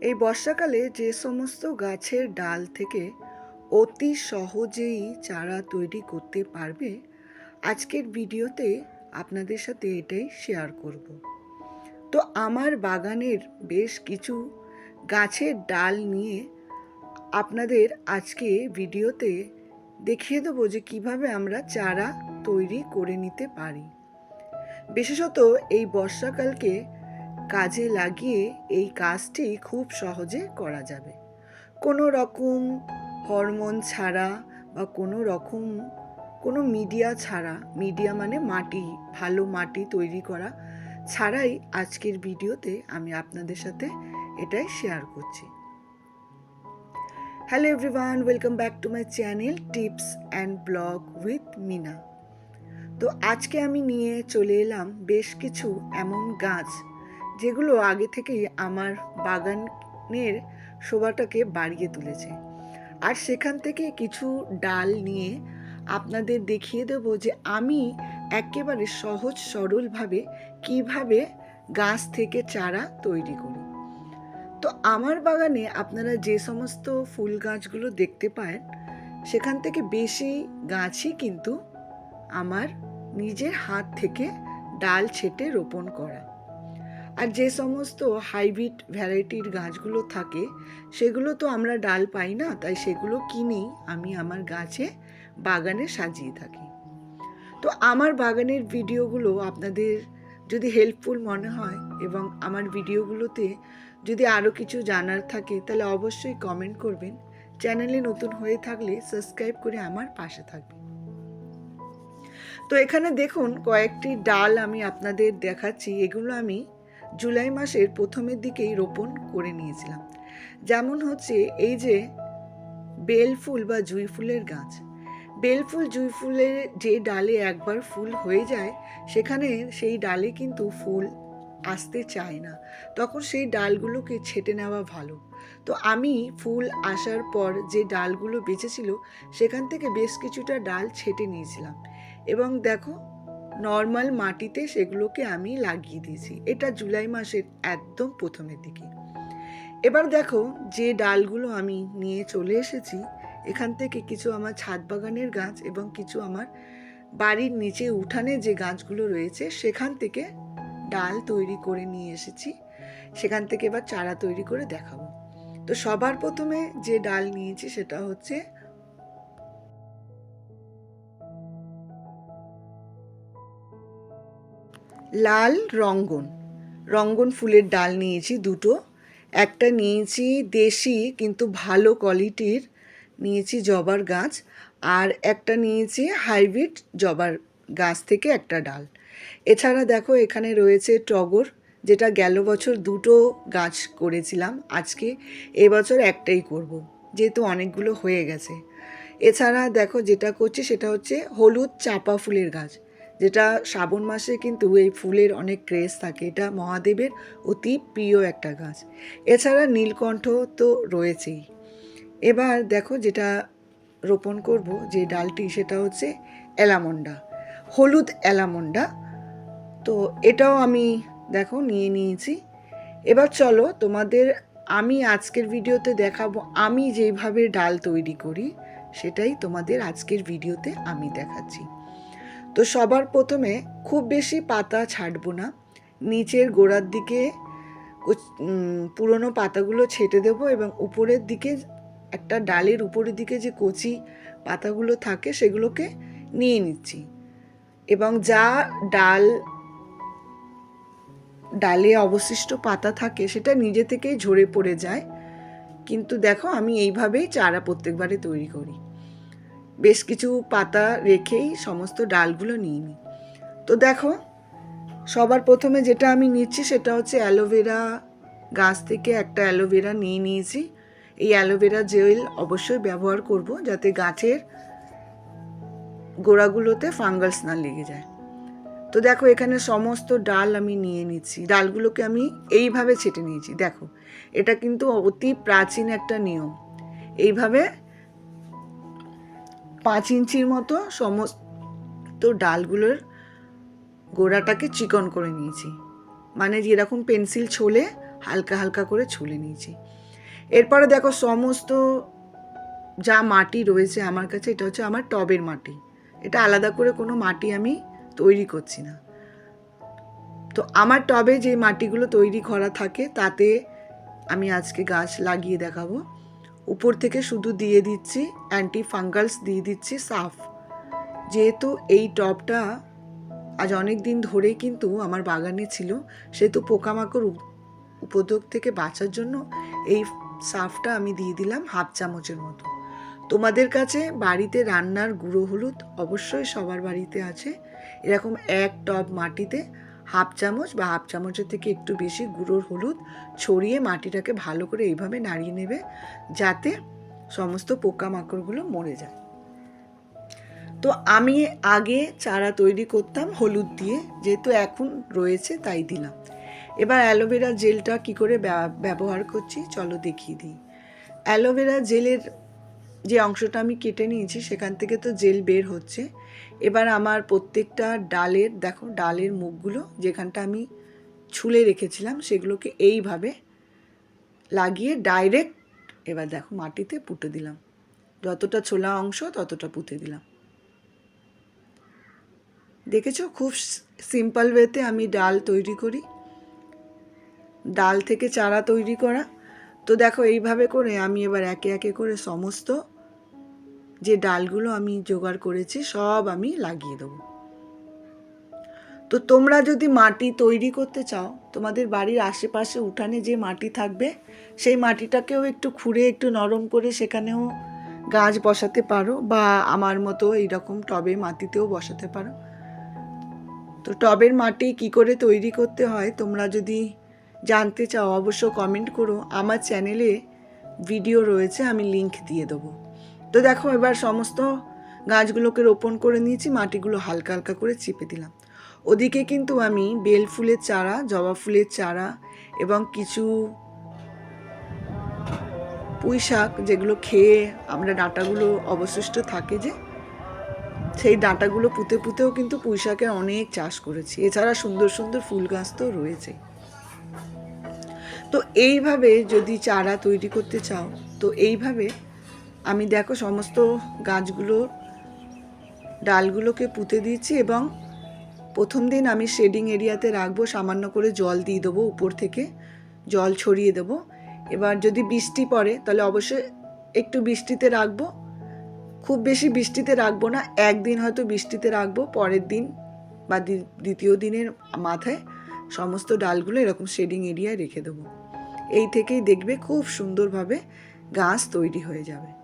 এই বর্ষাকালে যে সমস্ত গাছের ডাল থেকে অতি সহজেই চারা তৈরি করতে পারবে, আজকের ভিডিওতে আপনাদের সাথে এটাই শেয়ার করব। তো আমার বাগানের বেশ কিছু গাছের ডাল নিয়ে আপনাদের আজকে ভিডিওতে দেখিয়ে দেবো যে কীভাবে আমরা চারা তৈরি করে নিতে পারি। বিশেষত এই বর্ষাকালকে কাজে লাগিয়ে এই কাজটি খুব সহজে করা যাবে। কোনো রকম হরমোন ছাড়া বা কোনো রকম, কোনো মিডিয়া ছাড়া, মিডিয়া মানে মাটি, ভালো মাটি তৈরি করা ছাড়াই আজকের ভিডিওতে আমি আপনাদের সাথে এটাই শেয়ার করছি। Hello everyone welcome back to my channel tips and blog with Meena তো আজকে আমি নিয়ে চলে এলাম বেশ কিছু এমন গাছ যেগুলো আগে থেকেই আমার বাগানের শোভাটাকে বাড়িয়ে তুলেছে। আর সেখান থেকে কিছু ডাল নিয়ে আপনাদের দেখিয়ে দেব যে আমি একেবারে সহজ সরলভাবে কীভাবে গাছ থেকে চারা তৈরি করি। তো আমার বাগানে আপনারা যে সমস্ত ফুল গাছগুলো দেখতে পান, সেখান থেকে বেশি গাছই কিন্তু আমার নিজের হাত থেকে ডাল ছেটে রোপণ করা। আর যে সমস্ত হাইব্রিড ভ্যারাইটির গাছগুলো থাকে, সেগুলো তো আমরা ডাল পাই না, তাই সেগুলো কিনেই আমি আমার গাছে বাগানে সাজিয়ে থাকি। তো আমার বাগানের ভিডিওগুলো আপনাদের যদি হেল্পফুল মনে হয় এবং আমার ভিডিওগুলোতে যদি আরও কিছু জানার থাকে, তাহলে অবশ্যই কমেন্ট করবেন। চ্যানেলে নতুন হয়ে থাকলে সাবস্ক্রাইব করে আমার পাশে থাকবেন। তো এখানে দেখুন, কয়েকটি ডাল আমি আপনাদের দেখাচ্ছি, এগুলো আমি জুলাই মাসের প্রথমের দিকেই রোপণ করে নিয়েছিলাম। যেমন হচ্ছে এই যে বেল ফুল বা জুঁই ফুলের গাছ। বেল ফুল, জুঁই ফুলের যে ডালে একবার ফুল হয়ে যায়, সেখানে সেই ডালে কিন্তু ফুল আসতে চায় না। তখন সেই ডালগুলোকে ছেটে নেওয়া ভালো। তো আমি ফুল আসার পর যে ডালগুলো বেঁচেছিল, সেখান থেকে বেশ কিছুটা ডাল ছেটে নিয়েছিলাম। এবং দেখো নর্মাল মাটিতে সেগুলোকে আমি লাগিয়ে দিয়েছি। এটা জুলাই মাসের একদম প্রথমের দিকে। এবার দেখো যে ডালগুলো আমি নিয়ে চলে এসেছি, এখান থেকে কিছু আমার ছাদ বাগানের গাছ এবং কিছু আমার বাড়ির নিচে উঠানে যে গাছগুলো রয়েছে, সেখান থেকে ডাল তৈরি করে নিয়ে এসেছি। সেখান থেকে এবার চারা তৈরি করে দেখাবো। তো সবার প্রথমে যে ডাল নিয়েছি সেটা হচ্ছে লাল রঙ্গন। রঙ্গন ফুলের ডাল নিয়েছি দুটো। একটা নিয়েছি দেশি কিন্তু ভালো কোয়ালিটির নিয়েছি জবার গাছ আর একটা নিয়েছি হাইব্রিড জবার গাছ থেকে একটা ডাল। এছাড়া দেখো এখানে রয়েছে টগর, যেটা গেল বছর দুটো গাছ করেছিলাম। আজকে এবছর একটাই করব, যেহেতু অনেকগুলো হয়ে গেছে। এছাড়া দেখো যেটা করছি সেটা হচ্ছে হলুদ চাপা ফুলের গাছ। যেটা শ্রাবণ মাসে কিন্তু এই ফুলের অনেক ক্রেজ থাকে। এটা মহাদেবের অতি প্রিয় একটা গাছ। এছাড়া নীলকণ্ঠ তো রয়েছেই। এবার দেখো যেটা রোপণ করব, যে ডালটি সেটা হচ্ছে অ্যালামন্ডা হলুদ অ্যালামন্ডা তো এটাও আমি দেখো নিয়ে নিয়েছি। এবার চলো তোমাদের আমি আজকের ভিডিওতে দেখাবো, আমি যেভাবে ডাল তৈরি করি, সেটাই তোমাদের আজকের ভিডিওতে আমি দেখাচ্ছি। তো সবার প্রথমে খুব বেশি পাতা ছাড়বো না। নিচের গোড়ার দিকে পুরনো পাতাগুলো ছেটে দেবো এবং উপরের দিকে একটা ডালের উপরের দিকে যে কচি পাতাগুলো থাকে সেগুলোকে নিয়ে নিচ্ছি। এবং যা ডাল, ডালে অবশিষ্ট পাতা থাকে সেটা নিজে থেকেই ঝরে পড়ে যায়। কিন্তু দেখো আমি এইভাবেই চারা প্রত্যেকবারে তৈরি করি। বেশ কিছু পাতা রেখেই সমস্ত ডালগুলো নিয়ে নিই। তো দেখো, সবার প্রথমে যেটা আমি নিচ্ছি সেটা হচ্ছে অ্যালোভেরা গাছ থেকে একটা অ্যালোভেরা নিয়ে নিয়েছি। এই অ্যালোভেরা জেল অবশ্যই ব্যবহার করব যাতে গাছের গোড়াগুলোতে ফাঙ্গাস না লেগে যায়। তো দেখো, এখানে সমস্ত ডাল আমি নিয়ে নিচ্ছি। ডালগুলোকে আমি এইভাবে ছেটে নিয়েছি। দেখো, এটা কিন্তু অতি প্রাচীন একটা নিয়ম। এইভাবে পাঁচ ইঞ্চির মতো সমস্ত ডালগুলোর গোড়াটাকে চিকন করে নিয়েছি। মানে যেরকম পেন্সিল ছোলে হালকা হালকা করে ছুলে নিয়েছি। এরপরে দেখো সমস্ত যা মাটি রয়েছে আমার কাছে, এটা হচ্ছে আমার টবের মাটি। এটা আলাদা করে কোনো মাটি আমি তৈরি করছি না। তো আমার টবে যে মাটিগুলো তৈরি করা থাকে, তাতে আমি আজকে গাছ লাগিয়ে দেখাবো। উপর থেকে শুধু দিয়ে দিচ্ছি অ্যান্টি ফাঙ্গালস দিয়ে দিচ্ছি সাফ। যেহেতু এই টবটা আজ অনেক দিন ধরেই কিন্তু আমার বাগানে ছিল, সেহেতু পোকামাকড় উপ- উপদ্রব থেকে বাঁচার জন্য এই সাফটা আমি দিয়ে দিলাম হাফ চামচের মতো। তোমাদের কাছে বাড়িতে রান্নার গুঁড়ো হলুদ অবশ্যই সবার বাড়িতে আছে। এরকম এক টব মাটিতে হাফ চামচ বা হাফ চামচের থেকে একটু বেশি গুঁড়োর হলুদ ছড়িয়ে মাটিটাকে ভালো করে এইভাবে নাড়িয়ে নেবে যাতে সমস্ত পোকামাকড়গুলো মরে যায়। তো আমি আগে চারা তৈরি করতাম হলুদ দিয়ে, যেহেতু এখন রয়েছে তাই দিলাম। এবার অ্যালোভেরা জেলটা কি করে ব্যা- ব্যবহার করছি, চলো দেখিয়ে দিই। অ্যালোভেরা জেলের যে অংশটা আমি কেটে নিয়েছি, সেখান থেকে তো জেল বের হচ্ছে। এবার আমার প্রত্যেকটা ডালের, দেখো ডালের মুখগুলো যেখানটা আমি ছুলে রেখেছিলাম, সেগুলোকে এইভাবে লাগিয়ে ডাইরেক্ট এবার দেখো মাটিতে পুঁতে দিলাম। যতটা ছোলা অংশ ততটা পুঁতে দিলাম। দেখেছ? খুব সিম্পল ওয়েতে আমি ডাল তৈরি করি। ডাল থেকে চারা তৈরি করা। তো দেখো, এইভাবে করে আমি এবার একে একে করে সমস্ত যে ডালগুলো আমি জোগাড় করেছি, সব আমি লাগিয়ে দেবো। তো তোমরা যদি মাটি তৈরি করতে চাও, তোমাদের বাড়ির আশেপাশে উঠানে যে মাটি থাকবে, সেই মাটিটাকেও একটু খুঁড়ে, একটু নরম করে সেখানেও গাছ বসাতে পারো বা আমার মতো এইরকম টবে মাটিতেও বসাতে পারো। তো টবের মাটি কি করে তৈরি করতে হয়, তোমরা যদি জানতে চাও, অবশ্য কমেন্ট করো। আমার চ্যানেলে ভিডিও রয়েছে, আমি লিংক দিয়ে দেবো। তো দেখো, এবার সমস্ত গাছগুলোকে রোপণ করে নিয়েছি, মাটিগুলো হালকা হালকা করে চিপে দিলাম। ওদিকে কিন্তু আমি বেল ফুলের চারা, জবা ফুলের চারা এবং কিছু পুঁই শাক যেগুলো খেয়ে আমরা ডাঁটাগুলো অবশিষ্ট থাকে যে, সেই ডাঁটাগুলো পুঁতে পুঁতেও কিন্তু পুঁই শাকের অনেক চাষ করেছি। এছাড়া সুন্দর সুন্দর ফুল গাছ তো রয়েছে তো এইভাবে যদি চারা তৈরি করতে চাও, তো এইভাবে আমি দেখো সমস্ত গাছগুলো, ডালগুলোকে পুঁতে দিয়েছি এবং প্রথম দিন আমি শেডিং এরিয়াতে রাখব, সামান্য করে জল দিয়ে দেবো উপর থেকে, জল ছড়িয়ে দেবো। এবার যদি বৃষ্টি পড়ে, তাহলে অবশ্যই একটু বৃষ্টিতে রাখব। খুব বেশি বৃষ্টিতে রাখব না, একদিন হয়তো বৃষ্টিতে রাখব, পরের দিন বা দ্বি- দ্বিতীয় দিনের মাথায় সমস্ত ডালগুলো এরকম শেডিং এরিয়ায় রেখে দেবো। এই থেকেই দেখবে খুব সুন্দরভাবে গাছ তৈরি হয়ে যাবে।